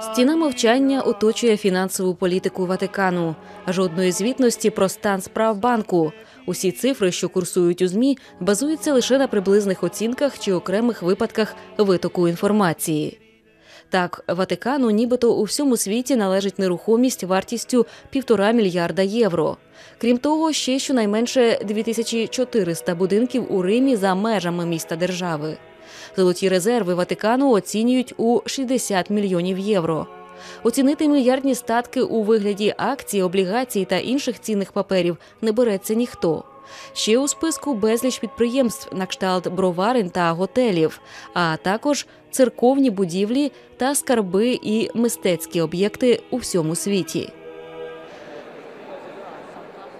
Стіна мовчання оточує фінансову політику Ватикану. Жодної звітності про стан справ банку. Усі цифри, що курсують у змі, базуються лише на приблизних оцінках чи окремих випадках витоку інформації. Так, Ватикану нібито у всьому світі належить нерухомість вартістю півтора мільярда євро. Крім того, ще щонайменше 2400 будинків у Римі за межами міста держави. Золоті резерви Ватикану оцінюють у 60 мільйонів євро. Оцінити мільярдні статки у вигляді акцій, облігацій та інших цінних паперів не береться ніхто. Ще у списку безліч підприємств на кшталт броварень та готелів, а також церковні будівлі та скарби і мистецькі об'єкти у всьому світі.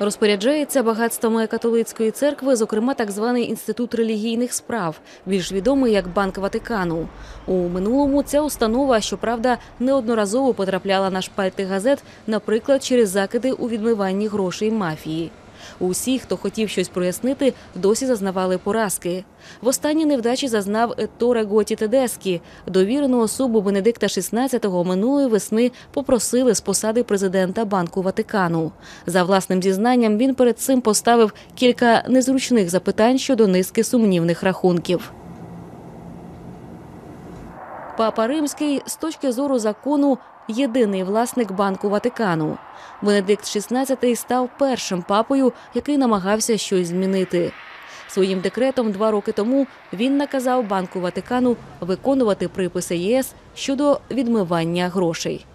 Розпоряджається багатствами католицької церкви, зокрема так званий інститут релігійних справ, більш відомий як Банк Ватикану. У минулому ця установа, щоправда, неодноразово потрапляла на шпальти газет, наприклад, через закиди у відмиванні грошей мафії. Усі, хто хотів щось прояснити, досі зазнавали поразки. В останній невдачі зазнав Етторе Готі Тедескі. Довірену особу Бенедикта XVI минулої весни попросили з посади президента Банку Ватикану. За власним зізнанням він перед цим поставив кілька незручних запитань щодо низки сумнівних рахунків. Папа Римський з точки зору закону єдиний власник банку Ватикану. Венедикт XVI став першим папою, який намагався щось змінити. Своїм декретом два роки тому він наказав банку Ватикану виконувати приписи ЄС щодо відмивання грошей.